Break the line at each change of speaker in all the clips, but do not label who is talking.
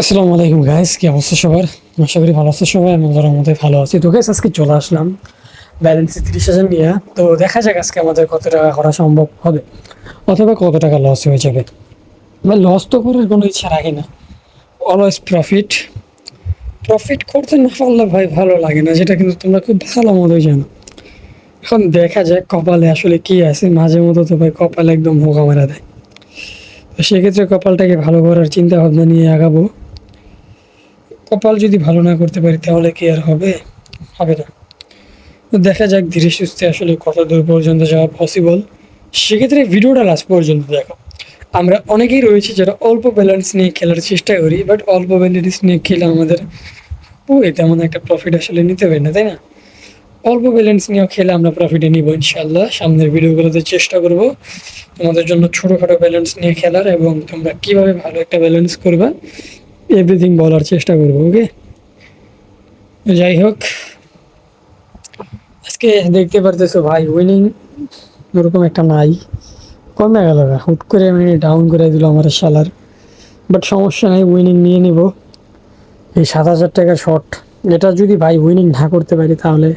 আসসালামু আলাইকুম গাইস কি অবস্থা সবার? আশা করি ভালো আছে সবাই আমি ওদের মধ্যে ভালো আছি। তো গাইস আজকে চলে আসলাম ব্যালেন্সে তিরিশ হাজার নিয়ে। তো, দেখা যাক আজকে আমাদের কত টাকা করা সম্ভব হবে অথবা কত টাকা লস হয়ে যাবে। বা লস তো করার কোনো ইচ্ছা রাখি না। অলওয়েজ প্রফিট প্রফিট করতে না পারলে ভাই, ভালো লাগে না। যেটা কিন্তু তোমরা খুব ভালো মতোই জানো। এখন দেখা যাক কপালে আসলে কি আছে। মাঝে মতো তো ভাই, কপালে একদম হোকা মারা দেয়। তো সেক্ষেত্রে কপালটাকে ভালো করার চিন্তা ভাবনা নিয়ে আগাবো। কপাল যদি ভালো না করতে পারি, তাহলে কি আর হবে? হবে না। দেখা যাক, ধীরে সুস্থে আসলে কত দূর পর্যন্ত যাওয়া পসিবল সেক্ষেত্রে ভিডিওটা লাস্ট পর্যন্ত দেখো। আমরা অনেকেই রয়েছি যারা অল্প ব্যালেন্স নিয়ে খেলার চেষ্টা করি বাট অল্প ব্যালেন্স নিয়ে খেলে আমাদের ওই তেমন একটা প্রফিট আসলে নিতে পারি না, তাই না? অল্প ব্যালেন্স নিয়েও খেলে আমরা প্রফিটে নিব ইনশাল্লাহ সামনের ভিডিওগুলোতে চেষ্টা করব তোমাদের জন্য ছোটোখাটো ব্যালেন্স নিয়ে খেলার, এবং তোমরা কীভাবে ভালো একটা ব্যালেন্স করবা এভরিথিং বলার চেষ্টা করব ওকে যাই হোক, আজকে দেখতে পারতেছো ভাই উইনিং ওরকম একটা নাই। কমে গেল। হুট করে মানে ডাউন করে দিল আমার শালার। বাট সমস্যা নেই উইনিং নিয়ে নিব। এই সাত হাজার টাকা শর্ট এটা যদি ভাই উইনিং না করতে পারি তাহলে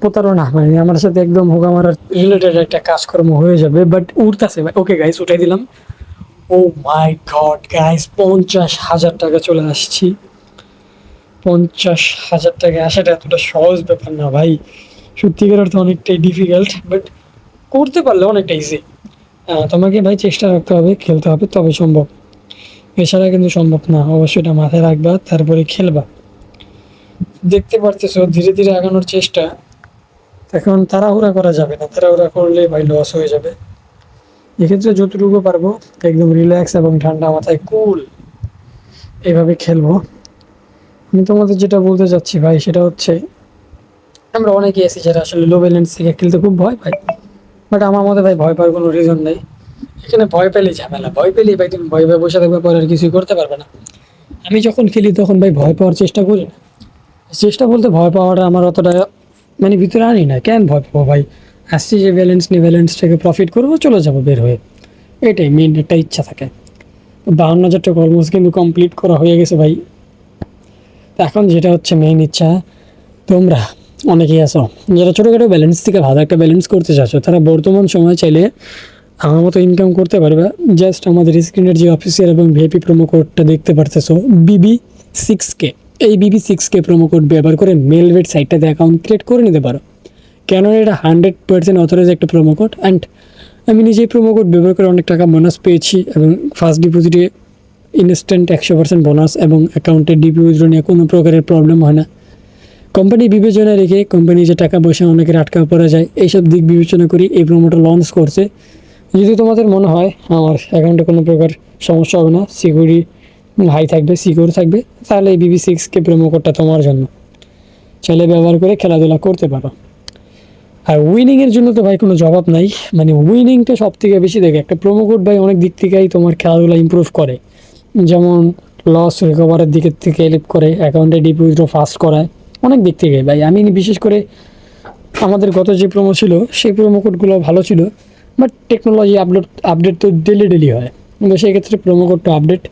প্রতারণা মানে আমার সাথে একদম হোগা মারার রিলেটেড একটা কাজকর্ম হয়ে যাবে। বাট উঠতেছে ভাই ওকে গাইস উঠাই দিলাম। ও মাই গড গাইস পঞ্চাশ হাজার টাকা চলে আসছি। পঞ্চাশ হাজার টাকা আসাটা এতটা সহজ ব্যাপার না ভাই। সত্যিকার অর্থে অনেকটাই ডিফিকাল্ট বাট করতে পারলে অনেকটা ইজি তোমাকে ভাই চেষ্টা রাখতে হবে, খেলতে হবে, তবে সম্ভব। এছাড়া কিন্তু সম্ভব না, অবশ্যই এটা মাথায় রাখবা, তারপরে খেলবা। দেখতে পারতেছো, ধীরে ধীরে আগানোর চেষ্টা। এখন তাড়াহুড়া করা যাবে না, তাড়াহুড়া করলে ভাই লস হয়ে যাবে। এক্ষেত্রে যতটুকু পারব, একদম রিল্যাক্স এবং ঠান্ডা মাথায় কুল এইভাবে খেলব। আমি তোমাদের যেটা বলতে চাচ্ছি ভাই, সেটা হচ্ছে, আমরা অনেকেই আছি যারা আসলে লো ব্যালেন্স থেকে খেলতে খুব ভয় পাই বাট আমার মতে ভাই, ভয় পাওয়ার কোনো রিজন নেই। এখানে ভয় পেলেই ঝামেলা, ভয় পেলেই ভাই তুমি ভয় পেয়ে বসে থাকবে, পরে আর কিছুই করতে পারবে না। আমি যখন খেলি তখন ভাই ভয় পাওয়ার চেষ্টা করি না। চেষ্টা বলতে ভয় পাওয়াটা আমার অতটা মানে ভিতরে আনি না। কেন ভয় পাবো ভাই? আসছি যে ব্যালেন্স নিয়ে ব্যালেন্স থেকে প্রফিট করব, চলে যাব বের হয়ে। এটাই মেন একটা ইচ্ছা থাকে। বাউন্ন হাজার টাকা অলমোস্ট কিন্তু কমপ্লিট করা হয়ে গেছে ভাই। এখন যেটা হচ্ছে মেইন ইচ্ছা, তোমরা অনেকেই আছো, যারা ছোটোখাটো ব্যালেন্স থেকে ভালো একটা ব্যালেন্স করতে চাচ্ছ, তারা বর্তমান সময় চাইলে আমার মতো ইনকাম করতে পারবে। জাস্ট আমাদের স্ক্রিনের যে অফিসিয়াল এবং ভিআইপি প্রোমো কোডটা দেখতে পারতেছো বিবি সিক্স কে এই বিবি সিক্স কে প্রোমো কোড ব্যবহার করে মেলভেট সাইটটাতে অ্যাকাউন্ট ক্রিয়েট করে নিতে পারো। কেন এটা হান্ড্রেড পার্সেন্ট অথরাইজ একটা প্রোমো কোড অ্যান্ড আমি নিজেই প্রোমো কোড ব্যবহার করে অনেক টাকা বোনাস পেয়েছি এবং ফার্স্ট ডিপোজিটে ইনস্ট্যান্ট একশো পার্সেন্ট বোনাস এবং অ্যাকাউন্টে ডিপি উইথড্র নিয়ে কোনো প্রকারের প্রবলেম হয় না। কোম্পানি বিবেচনা রেখে কোম্পানি যে টাকা পয়সা অনেকের আটকা পড়া যায়, এইসব দিক বিবেচনা করি এই প্রোমোটা লঞ্চ করছে। যদি তোমাদের মনে হয় আমার অ্যাকাউন্টে কোনো প্রকার সমস্যা হবে না সিকিউরিটি হাই থাকবে সিকিউর থাকবে, তাহলে এই বিবি সিক্সকে প্রোমো কোডটা তোমার জন্য। চাইলে ব্যবহার করে খেলাধুলা করতে পারো। আর উইনিংয়ের জন্য তো ভাই কোনো জবাব নাই। মানে উইনিংটা সব থেকে বেশি দেখে একটা প্রোমো কোড ভাই অনেক দিক থেকেই তোমার খেলাধুলা ইমপ্রুভ করে। যেমন লস রিকভারের দিকের থেকে হেল্প করে অ্যাকাউন্টে ডিপোজিটও ফাস্ট করায়, অনেক দিক থেকে ভাই। আমি বিশেষ করে আমাদের গত যে প্রোমো ছিল, সেই প্রোমো কোডগুলো ভালো ছিল বাট টেকনোলজি আপলোড আপডেট তো ডেলি ডেলি হয়। কিন্তু সেক্ষেত্রে প্রোমো কোডটা আপডেট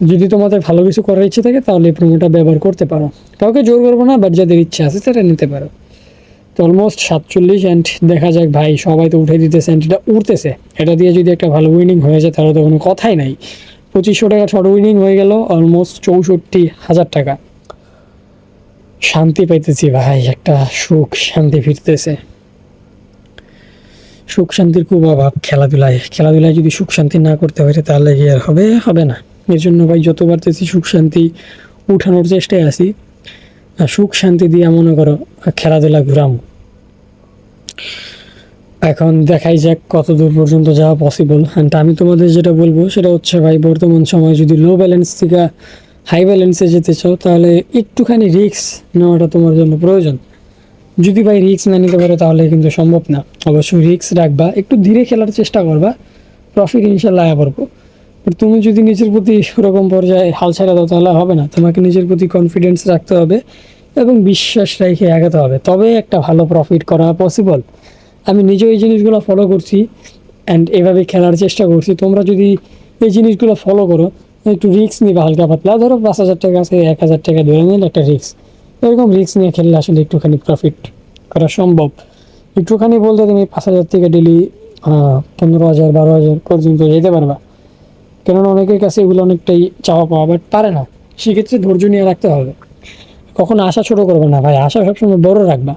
যদি তোমাদের ভালো কিছু করার ইচ্ছে থাকে, তাহলে এই প্রোমোটা ব্যবহার করতে পারো। কাউকে জোর করব না বাট যাদের ইচ্ছা আছে সেটা নিতে পারো। অলমোস্ট সাতচল্লিশ অ্যান্ড দেখা যাক ভাই, সবাই তো উঠে দিতেছে অ্যান্ড এটা উঠতেছে এটা দিয়ে যদি একটা ভালো উইনিং হয়ে যায়, তাহলে তো কোনো কথাই নাই। পঁচিশশো টাকা শর্ট উইনিং হয়ে গেল অলমোস্ট চৌষট্টি হাজার টাকা। শান্তি পাইতেছি ভাই, একটা সুখ শান্তি ফিরতেছে। সুখ শান্তির খুব অভাব খেলাধুলায়। খেলাধুলায় যদি সুখ শান্তি না করতে পারি, তাহলে কি আর হবে? হবে না। এর জন্য ভাই, যত পারতেছি সুখ শান্তি উঠানোর চেষ্টায় আছি। সুখ শান্তি দিয়ে মনে করো, খেলাধুলা ঘুরাম। এখন দেখাই যাক কত দূর পর্যন্ত যাওয়া পসিবল অ্যান্ড আমি তোমাদের যেটা বলব সেটা হচ্ছে ভাই, বর্তমান সময় যদি লো ব্যালেন্স থেকে হাই ব্যালেন্সে যেতে চাও, তাহলে একটুখানি রিস্ক নেওয়াটা তোমার জন্য প্রয়োজন। যদি ভাই রিস্ক না নিতে পারো, তাহলে কিন্তু সম্ভব না। অবশ্যই রিস্ক রাখবা, একটু ধীরে খেলার চেষ্টা করবা প্রফিট ইনশাল্লাহ আয়া বাট তুমি যদি নিজের প্রতি ওরকম পর্যায়ে হাল ছাড়া দাও, তাহলে হবে না। তোমাকে নিজের প্রতি কনফিডেন্স রাখতে হবে। এবং বিশ্বাস রেখে আগাতে হবে। তবে একটা ভালো প্রফিট করা পসিবল আমি নিজেও এই জিনিসগুলো ফলো করছি অ্যান্ড এভাবে খেলার চেষ্টা করছি। তোমরা যদি এই জিনিসগুলো ফলো করো, একটু রিস্ক নিবে হালকা পাতলা। ধরো পাঁচ হাজার টাকা আছে, এক হাজার টাকা ধরে নিলে একটা রিস্ক এরকম রিস্ক নিয়ে খেললে আসলে একটুখানি প্রফিট করা সম্ভব। একটুখানি বলতে তুমি পাঁচ হাজার থেকে ডেলি পনেরো হাজার, বারো হাজার পর্যন্ত যেতে পারবা। কেননা অনেকের কাছে এগুলো অনেকটাই চাওয়া পাওয়া বাট পারে না। সেক্ষেত্রে ধৈর্য নিয়ে রাখতে হবে। কখনো আশা ছোটো করবে না ভাই, আশা সবসময় বড় রাখবা।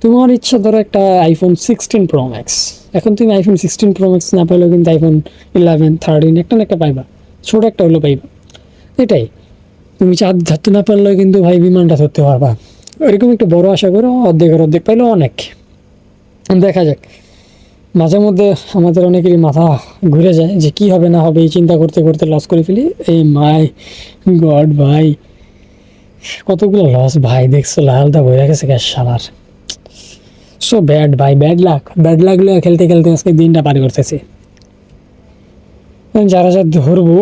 তোমার ইচ্ছা ধরো একটা আইফোন সিক্সটিন প্রো ম্যাক্স এখন তুমি আইফোন সিক্সটিন প্রো ম্যাক্স না পাইলেও কিন্তু আইফোন ইলেভেন থার্টিন একটা না একটা পাইবা। ছোটো একটা হলেও পাইবা। এটাই। তুমি চাঁদ ধরতে না পারলেও কিন্তু ভাই বিমানটা ধরতে পারবা। এরকম একটু বড় আশা করো, অর্ধেকের অর্ধেক পাইলেও অনেক। দেখা যাক। মাঝে মধ্যে আমাদের অনেকেরই মাথা ঘুরে যায় যে কি হবে না হবে এই চিন্তা করতে করতে লস করে ফেলি। এই মাই গড ভাই। কতগুলো লস ভাই, দেখছ, লালটা বইয়া গেছে গ্যাস সালার সো ব্যাড ভাই ব্যাড লাক ব্যাড লাগলে খেলতে খেলতে আজকে দিনটা পার করতেছে। যারা যা ধরবো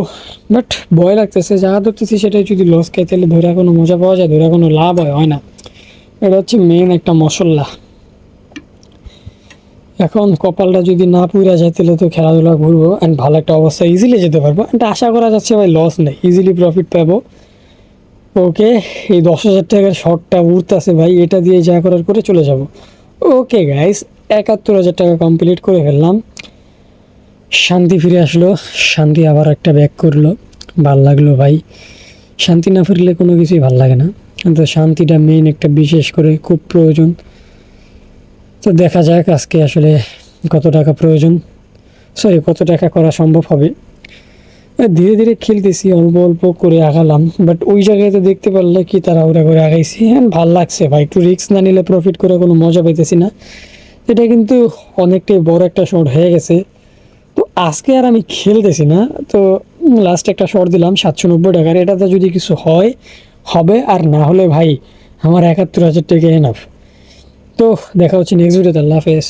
বাট ভয় লাগতেছে যা ধরতেছি সেটাই যদি লস খাই তাহলে ধরে কোনো মজা পাওয়া যায় ধরে কোনো লাভ হয় হয় না। এটা হচ্ছে মেন একটা মশলা। এখন কপালটা যদি না পুরা যায়, তাহলে তো খেলাধুলা ঘুরবো অ্যান্ড ভালো একটা অবস্থা ইজিলি যেতে পারব। অ্যান্ড আশা করা যাচ্ছে ভাই লস নেই। ইজিলি প্রফিট পাবো। ওকে, এই দশ হাজার টাকার শর্টটা উঠতেছে ভাই, এটা দিয়ে যা করার করে চলে যাব। ওকে গাইস একাত্তর হাজার টাকা কমপ্লিট করে ফেললাম। শান্তি ফিরে আসলো, শান্তি আবার একটা ব্যাক করল। ভালো লাগল ভাই। শান্তি না ফিরলে কোনো কিছুই ভালো লাগে না। কিন্তু শান্তিটা মেন একটা বিশেষ করে খুব প্রয়োজন। তো দেখা যাক আজকে আসলে কত টাকা প্রয়োজন। সরি কত টাকা করা সম্ভব হবে। ধীরে ধীরে খেলতেছি, অল্প অল্প করে আগালাম বাট ওই জায়গায় তো দেখতে পারলে কি তারা ওরা করে আগাইছি হ্যাঁ ভালো লাগছে, ভাই, একটু রিস্ক না নিলে প্রফিট করে কোনো মজা পাইতেছি না। এটা কিন্তু অনেকটাই বড় একটা শর্ট হয়ে গেছে। তো আজকে আর আমি খেলতেছি না, তো লাস্ট একটা শর্ট দিলাম, সাতশো নব্বই টাকার, এটাতে যদি কিছু হয়, হবে, আর না হলে ভাই, আমার একাত্তর হাজার টাকা এনাফ তো দেখা হচ্ছে নেক্সট ভিডিওতে আল্লাহ হাফেজ।